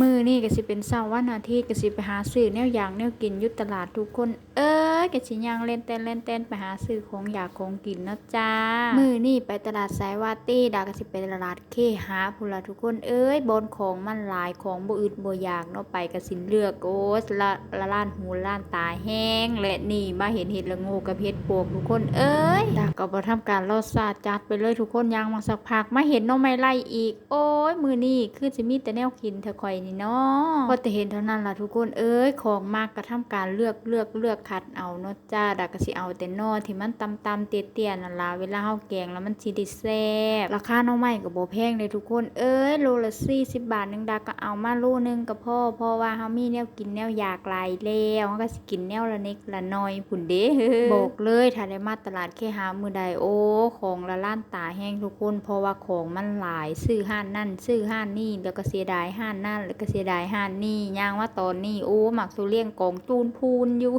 มือนี่ก็สิเป็นเช้าวันอาทิตย์ก็สิไปหาซื้อแนวอย่างแนวกินยู่ตลาดทุกคน เอ้ย ก็สิย่างเล่นเต้นเล่นเต้นไปหาซื้อของอยากของกินเนาะจ้า มื้อนี้ไปตลาดสายวาตี้ดาก็สิไปตลาดเคหาพุ่นล่ะทุกคนเอ้ยบอนของมันหลายของบ่อึดบ่อยากเนาะไปก็สิเลือกโอ้ยละละล้านหูล้านตาแห้ง และนี่มาเห็นเห็ดละโงูกับเห็ดปวกทุกคนเอ้ยดาก็บ่ทำการรอดซาดจัดไปเลยทุกคนย่างมาสักพักมาเห็นหน้องไม้ไล่อีก โอ้ยมื้อนี้คือสิมีแต่แนวกินเธอข่อยนี่เนาะพอแต่เห็นเท่านั้นล่ะทุกคนเอ้ยของมากก็ทำการเลือกเลือกเลือกคัดเอาเนาะจ้าดาก็สิเอาแต่นอที่มันตำๆเตี้ยๆนั่นล่ะเวลาเฮาแกงแล้วมันสิได้แซ่บราคาหน้องไม้ก็บ่แพงเลยทุกคน เอ้ยโลละ40บาทหนึงดาก็เอามาโลนึงก็พอเพราะว่าเฮามีแนวกินแนวอยากหลายแล้วเฮาก็สิกินแนวละนิดละหน่อยพุ่นเด้บอกเลยถ้าได้มาตลาดแค่หามื้อใดโอ้ของละล้านตาแห้งทุกคน เพราะว่าของมันหลายซื้อห้านนั่นซื้อห้านนี่แล้วก็เสียดายห้านนั่นแล้วก็เสียดายห้านนี่ย่างว่าตอนนี้โอ้หมักทุเรียนกองจูนพูนอยู่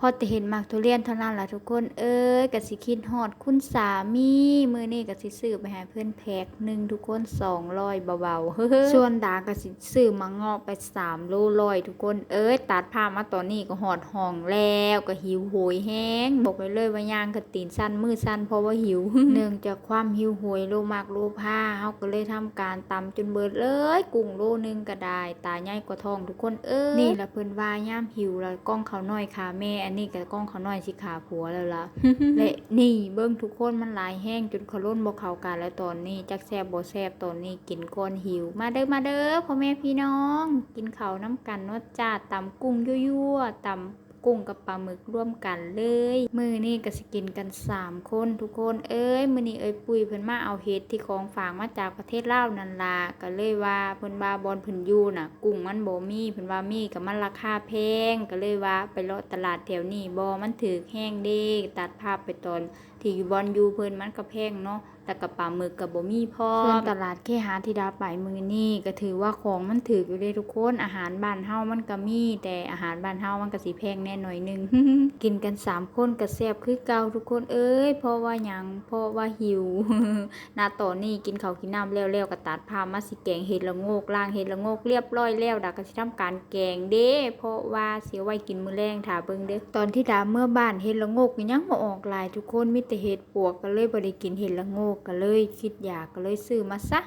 พอแต่เห็นมักทุเรียนเท่านั้นล่ะทุกคนเอ้ยก็สิคิดฮอดคุณสามีมือนี้ก็สิซื้อไปให้เพื่อนแพ็คหนึ่งทุกคน200เบาๆส่วนดาก็สิซื้อมางาะไป3โลร้อยทุกคนเอ้ยตัดภามาตอนนี้ก็ฮอดห้องแล้วก็หิวโหยแห้งบอกไปเลยว่าย่างก็ตีนสั้นมือสั้นเพราะว่าหิวเนื่องจากความหิวโหยโลมากโลผ้าเฮาก็เลยทำการตำจนเบิดเลยกุ้งโลนึงก็ได้ตาใหญ่กว่าทองทุกคนเอ้ยนี่ละเพิ่นว่าย่ามหิวแล้วกล้องเขาน้อยขาแม่อันนี้ก็กล้องเขาน้อยสิขาผัวแล้วล่ะ และนี่เบิ่งทุกคนมันลายแห้งจนเขาล้นบ่เขากันแล้วตอนนี้จักแซบบ่แซบตอนนี้กินก้อนหิว มาเด้อมาเด้อพ่อแม่พี่น้อง กินข้าวน้ำกันนวดจ้าตำกุ้งยั่วๆตำ กุ้งกับปลาหมึกร่วมกันเลย มือนี่ก็สกินกันสามคนทุกคนเอ้ยมือนี้เอ้ยปุยเพิ่นมาเอาเห็ดที่ของฝากมาจากประเทศลาวนันลาก็เลยว่าเพิ่นว่าบอลเพิ่นอยู่น่ะ กุ้งมันบ่มีเพิ่นว่ามีก็มันราคาแพงก็เลยว่าไปเลาะตลาดแถวนี้บ่มันถือแห้งเด้ตัดภาพไปตอนที่อยู่บอลอยู่เพิ่นมันก็แพงเนาะ แต่กับปลาหมึกกับบ่มีพอส่วนตลาดแค่หาที่ดาไปมือนี่ก็ถือว่าของมันถืออยู่เลยทุกคนอาหารบ้านเฮามันก็มี แต่อาหารบ้านเฮามันก็สิแพงแน่หน่อยหนึงกินกันสามคนก็แซ่บคือเก่าทุกคนเอ้ยเพราะว่าหยังเพราะว่าหิวหน้าตอนนี้กินข้าวกินน้ำแล้วๆก็ตัดภาพมาสิแกงเห็ดละโงกล้างเห็ดละโงกเรียบร้อยแล้วดาก็สิทำการแกงเด้เพราะว่าเสียไว้กินมื้อแรงถ้าเบิ่งเด้อตอนที่ดาเมื่อบ้านเห็ดละโงกก็ยังบ่ออกหลายทุกคนมีแต่เห็ดปวกก็เลยบ่ได้กินเห็ดละโงกก็เลยคิดอยากก็เลยซื้อมาซะ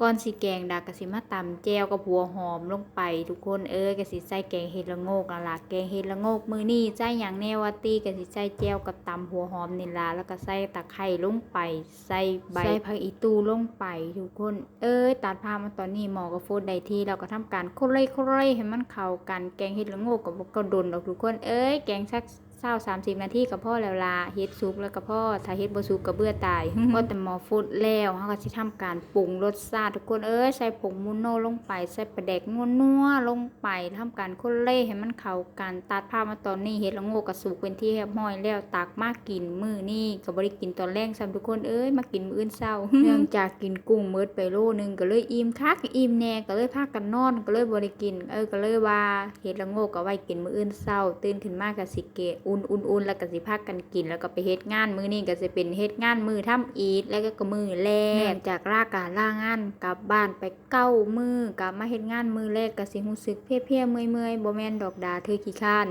ก่อนสิแกงดากก็สิมาตำแจวกับหัวหอมลงไป ทุกคนเอ้ยก็สิใส่แกงเห็ดละโงกนั่นล่ะแกงเห็ดละโงกมื้อนี้ใส่หยังแน่ว่าตีก็สิใส่แจวกับตำหัวหอมนี่ล่ะแล้วก็ใส่ตะไคร้ลงไป ใส่ใบใส่ผักอีตูลงไปทุกคน เอ้ยตัดภาพมาตอนนี้หมอกับโฟดได้ที่เราก็ทำการโคเลยโคเลยให้มันเข้ากันแกงเห็ดละโงกกับก็ดนดอกทุกคนเอ้ยแกงสัก เศร้าสามสิบนาทีกับพ่อแล้วล่ะเฮ็ดซุปแล้วกับพ่อถ้าเฮ็ดบ่ซุปก็เบื่อตายพอแต่หมอฟุดแล้วเฮาก็สิทำการปรุงรสชาติทุกคนเอ้ยใส่ผงมูโนลงไปใส่ปลาแดกนัวๆลงไปทำการคนเล่ให้มันเข้ากันตัดภาพมาตอนนี้เฮ็ดละโงกก็สุกเป็นที่เรียบร้อยแล้วตักมากินมื้อนี้ก็บ่ได้กินตอนแรกซ้ำทุกคนเอ้ยมากินมื้ออื่นเช้าเนื่องจากกินกุ้งมื้อไปโลนึงก็เลยอิ่มคักอิ่มแน่ก็เลยพากันนอนก็เลยบ่ได้กิน เออก็เลยว่าเฮ็ดละโงกก็ไว้กินมื้ออื่นเช้าตื่นขึ้นมาก็สิเกะอุ่นๆๆแล้วก็สิพากันกิน แล้วก็ไปเฮ็ดงานมื้อนี้ก็สิเป็นเฮ็ดงานมื้อทำอีทแล้วก็มื้อแรกจากลาการลางานกลับบ้านไปเก้ามื้อกลับมาเฮ็ดงานมื้อแรกก็สิรู้สึกเพลียๆเมื่อยบ่แม่นดอกดาเธอขี้ข้าน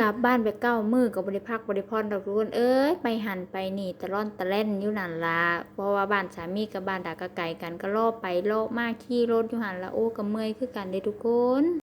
กลับบ้านไปเก้ามื้อก็บ่ได้พักบ่ได้พรดอกทุกคนเอ้ยไปหันไปนี่ตะล่อนตะเล่นอยู่นั่นล่ะเพราะว่าบ้านสามีกับบ้านดาก็ไกลกันก็ล่อไปล่อมาขี่รถอยู่หันละโอ้ก็เมื่อยคือกันเด้ทุกคน